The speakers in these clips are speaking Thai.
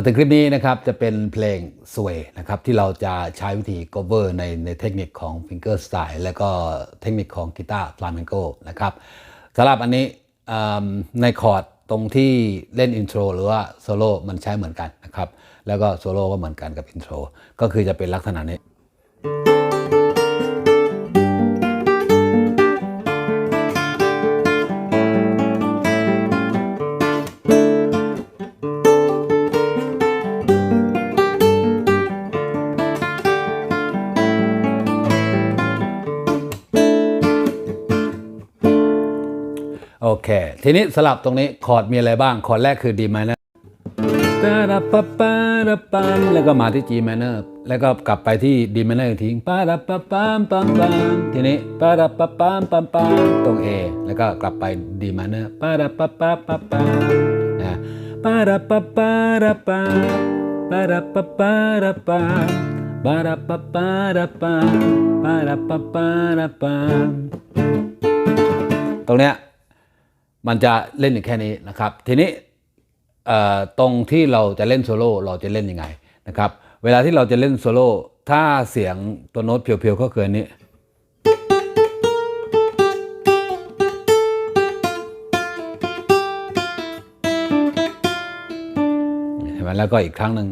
มาถึงคลิปนี้นะครับจะเป็นเพลงสวยนะครับที่เราจะใช้วิธี cover ในในเทคนิคของ finger style และก็เทคนิคของกีตาร์ฟลาเมนโกนะครับสำหรับอันนี้ในคอร์ดตรงที่เล่นอินโทรหรือว่าโซโล่มันใช้เหมือนกันนะครับแล้วก็โซโล่ก็เหมือนกันกับอินโทรก็คือจะเป็นลักษณะนี้ ทีนี้สลับตรงนี้คอร์ดมีอะไรบ้าง คอร์ดแรกคือ D minor ตาราปะปาราปัมแล้วก็มาที่ G minor แล้วก็กลับไปที่ D minor อีกทีปาราปปามปัมปัมทีนี้ปาราปปามปัมปัมตรง A แล้วก็กลับไป D minor ปาราปะปาปะปานะปาราปะปาราปาปาราปะปาราปาปาราปะปาราปาปาราปะปาราปาตรงเนี้ย มันจะเล่นอยู่แค่นี้นะครับ ทีนี้ตรงที่เราจะเล่นโซโล่เราจะเล่นยังไงนะครับเวลาที่เราจะเล่นโซโล่ถ้าเสียงตัวโน้ตเพียวๆก็คืออันนี้ เห็นไหมแล้วก็อีกครั้งหนึ่ง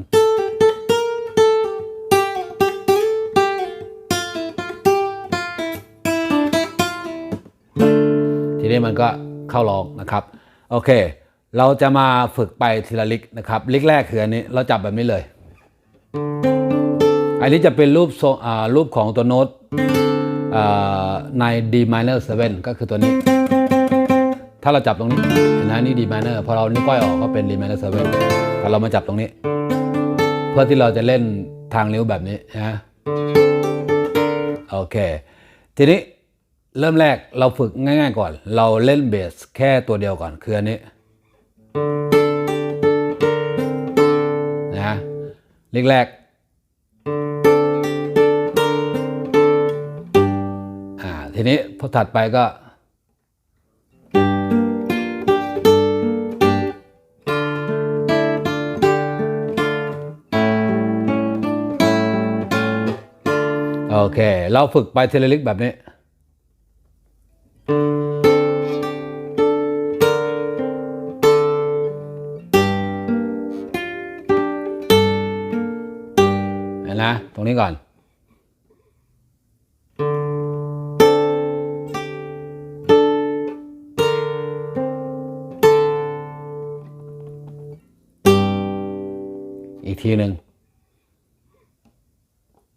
ทีนี้มันก็ เข้าร้องนะครับ โอเค เราจะมาฝึกไปทีละลิกนะครับ ลิกแรกคืออันนี้เราจับแบบนี้เลย อันนี้จะเป็นรูปทรงอ่ารูปของตัวโน้ตใน D minor 7 ก็คือตัวนี้ ถ้าเราจับตรงนี้เห็นไหมนี่ D minor พอเรานิ้วก้อยออกก็เป็น D minor 7แต่เรามาจับตรงนี้ เพื่อที่เราจะเล่นทางนิ้วแบบนี้นะโอเค ทีนี้ เริ่มแรกเราฝึกง่ายๆก่อน เราเล่นเบสแค่ตัวเดียวก่อนคืออันนี้นะลิกแรกอ่าทีนี้พอถัดไปก็โอเค เราฝึกไปทีละลิกแบบนี้ นะ ตรงนี้ก่อน อีกทีหนึ่ง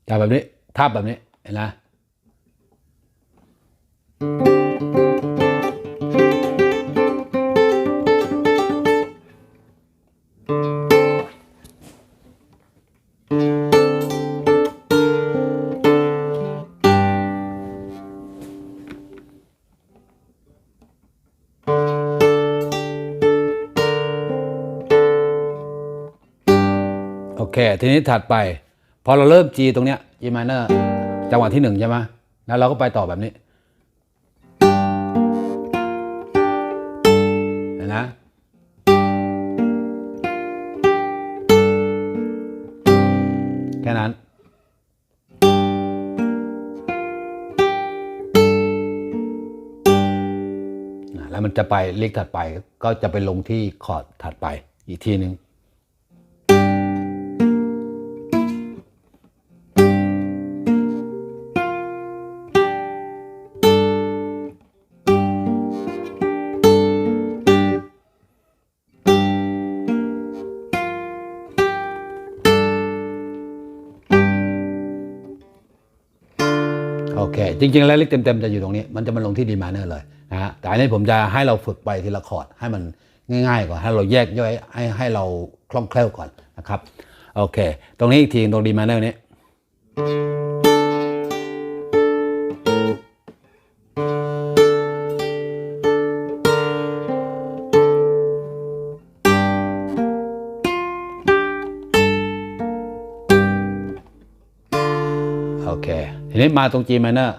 จับแบบนี้ทาบแบบนี้ เห็นนะ โอเค ทีนี้ถัดไป พอเราเริ่ม G ตรงเนี้ย G minor จังหวะที่หนึ่งใช่ไหมแล้วเราก็ไปต่อแบบนี้เห็นนะแค่นั้นแล้วมันจะไปเลิกถัดไปก็จะไปลงที่คอร์ดถัดไปอีกทีหนึ่ง จริงๆแล้วลิกเต็มๆจะอยู่ตรงนี้ มันจะมาลงที่ดีมาเนอร์เลยนะฮะแต่อันนี้ผมจะให้เราฝึกไปทีละคอร์ดให้มันง่ายๆก่อนให้เราแยกย่อยให้ให้เราคล่องแคล่วก่อนนะครับโอเค ตรงนี้อีกทีตรงดีมาเนอร์นี้โอเค ทีนี้มาตรง G minor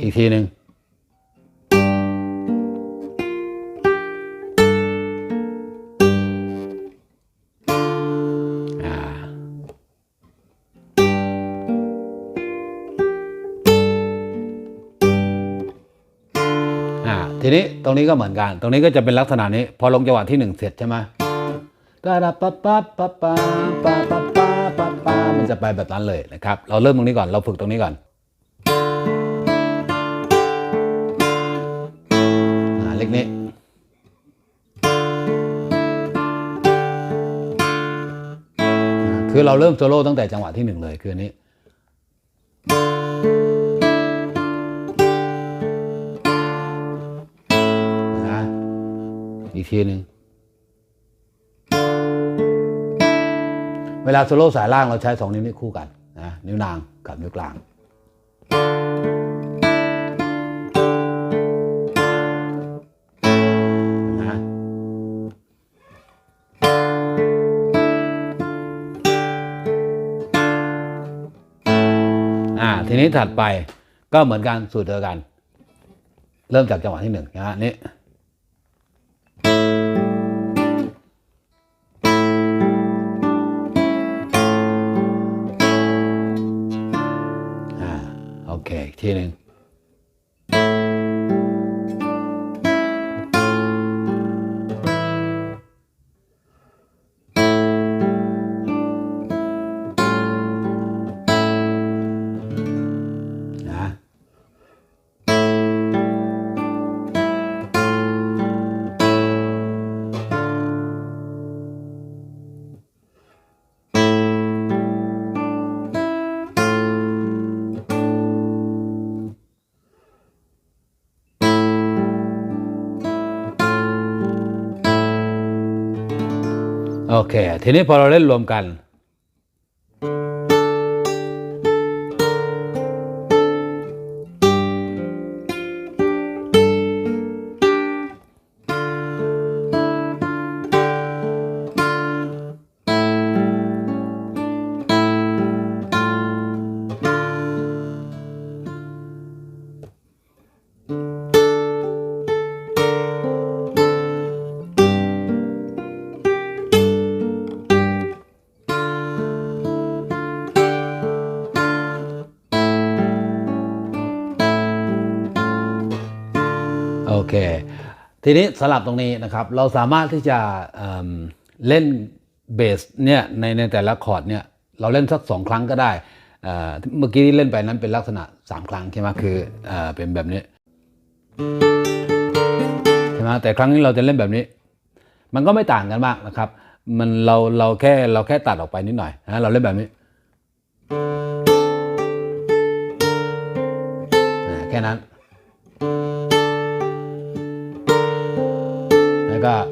อีกทีหนึ่งทีนี้ตรงนี้ก็เหมือนกัน ตรงนี้ก็จะเป็นลักษณะนี้ พอลงจังหวะที่หนึ่งเสร็จใช่ไหมดาปะปะปะปะปะปะปะปะมันจะไปแบบนั้นเลยนะครับ เราเริ่มตรงนี้ก่อน เราฝึกตรงนี้ก่อน อ่าเล็กนี้คือเราเริ่มโซโล่ตั้งแต่จังหวะที่หนึ่งเลยคืออันนี้ นะ อีกทีหนึ่งเวลาโซโล่สายล่างเราใช้สองนิ้วนี้คู่กันนะนิ้วนางกับนิ้วกลาง อ่า ทีนี้ถัดไปก็เหมือนกันสูตรเดียวกัน เริ่มจากจังหวะที่หนึ่งนะฮะนี่อ่าโอเคอีกทีหนึ่ง โอเค ทีนี้พอเราเล่นรวมกัน ทีนี้สลับตรงนี้นะครับ เราสามารถที่จะเเล่นเบสเนี่ยในในแต่ละคอร์ดเนี่ยเราเล่นสักสองครั้งก็ได้ เมื่อกี้ที่เล่นไปนั้นเป็นลักษณะสามครั้งใช่ไหมคือเอเป็นแบบนี้ใช่ไหมแต่ครั้งนี้เราจะเล่นแบบนี้ มันก็ไม่ต่างกันมากนะครับ มันเราเราแค่เราแค่ตัดออกไปนิดหน่อยนะเราเล่นแบบนี้แค่นั้น 내가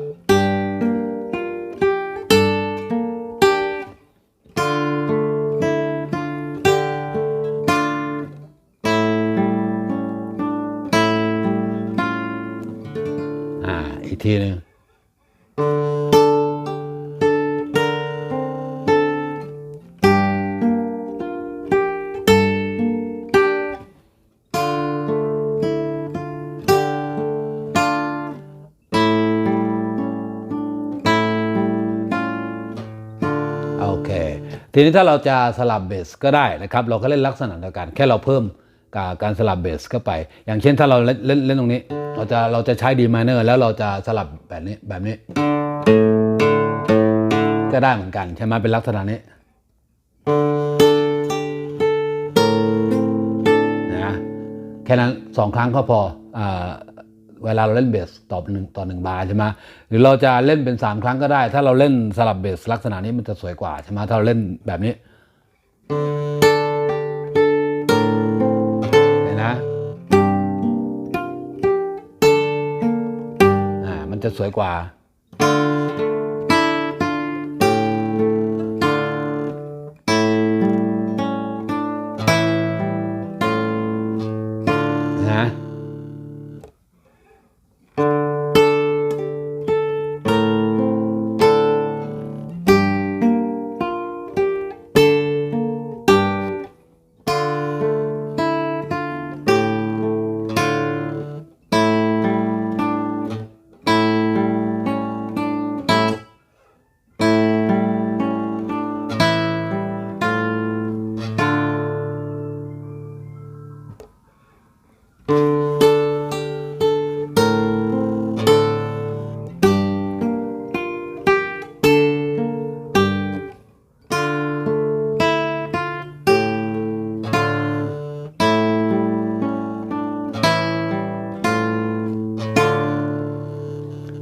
아, 이 뒤에는 ทีนี้ถ้าเราจะสลับเบสก็ได้นะครับ เราก็เล่นลักษณะเดียวกัน แค่เราเพิ่มการสลับเบสเข้าไป อย่างเช่นถ้าเราเล่นเล่นเล่นตรงนี้ เราจะเราจะใช้ดีม i เนอร์แล้วเราจะสลับแบบนี้แบบนี้ ก็ได้เหมือนกันใช่ไหมเป็นลักษณะนี้นะแค่นั้นสองครั้งก็พออา เวลาเราเล่นเบสต่อหนึ่งต่อหนึ่งบาร์ใช่ไหมหรือเราจะเล่นเป็นสามครั้งก็ได้ ถ้าเราเล่นสลับเบสลักษณะนี้มันจะสวยกว่าใช่ไหมถ้าเราเล่นแบบนี้เห็นนะอ่ามันจะสวยกว่า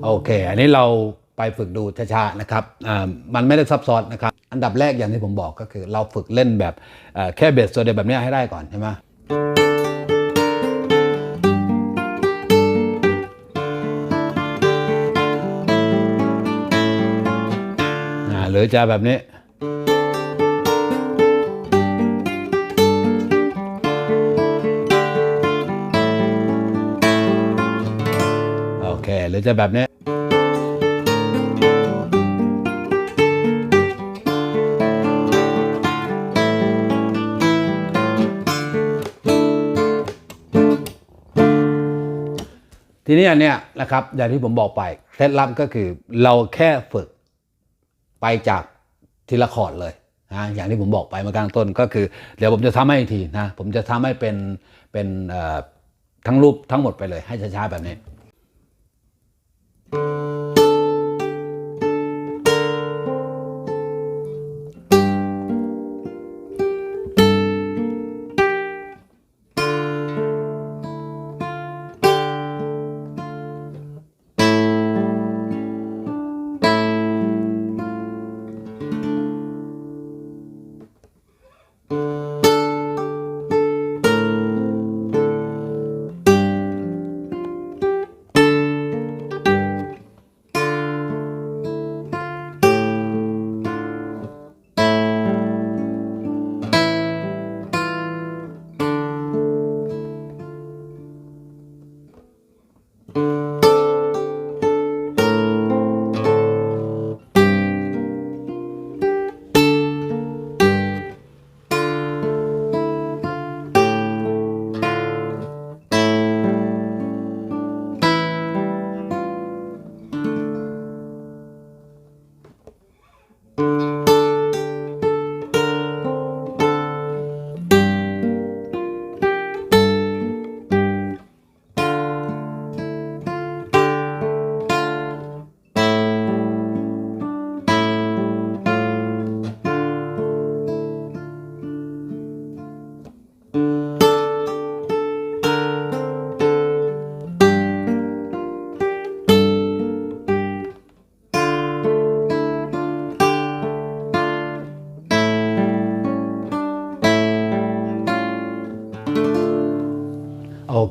โอเค อันนี้เราไปฝึกดูช้าๆนะครับอ่ามันไม่ได้ซับซ้อนนะครับ อันดับแรกอย่างที่ผมบอกก็คือ เราฝึกเล่นแบบแค่เบสตัวเดียวแบบนี้ให้ได้ก่อนใช่ไหมอ่าหรือจะแบบนี้โอเค หรือจะแบบนี้ ทีนี้อันเนี้ยนะครับอย่างที่ผมบอกไปเคล็ดลับก็คือเราแค่ฝึกไปจากทีละคอร์ดเลยนะอย่างที่ผมบอกไปเมื่อกลางต้นก็คือ เดี๋ยวผมจะทำให้อีกทีนะผมจะทำให้เป็นเป็นทั้งรูปทั้งหมดไปเลยให้ช้าๆแบบนี้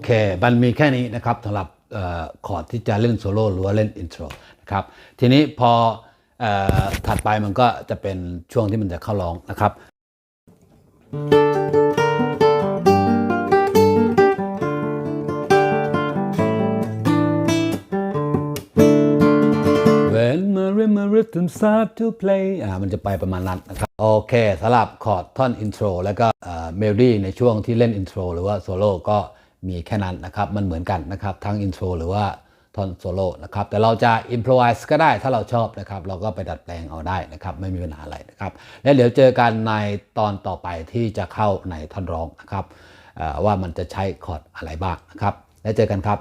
เค มันมีแค่นี้นะครับสำหรับคอร์ดที่จะเล่นโซโล่หรือว่าเล่นอินโทรนะครับทีนี้พออถัดไปมันก็จะเป็นช่วงที่มันจะเข้าร้องนะครับ When my rhythm rhythm start to play อ่ามันจะไปประมาณนั้นนะครับ โอเคสำหรับคอร์ดท่อนอินโทรแล้วก็เมโลดี้ในช่วงที่เล่นอินโทรหรือว่าโซโล่ก็ มีแค่นั้นนะครับ มันเหมือนกันนะครับทั้งอินโทรหรือว่าทอนโซโล่นะครับแต่เราจะอินพรไวส์ก็ได้ถ้าเราชอบนะครับ เราก็ไปดัดแปลงเอาได้นะครับ ไม่มีปัญหาอะไรนะครับ และเดี๋ยวเจอกันในตอนต่อไปที่จะเข้าในท่อนร้องนะครับว่ามันจะใช้คอร์ดอะไรบ้างนะครับ แล้วเจอกันครับ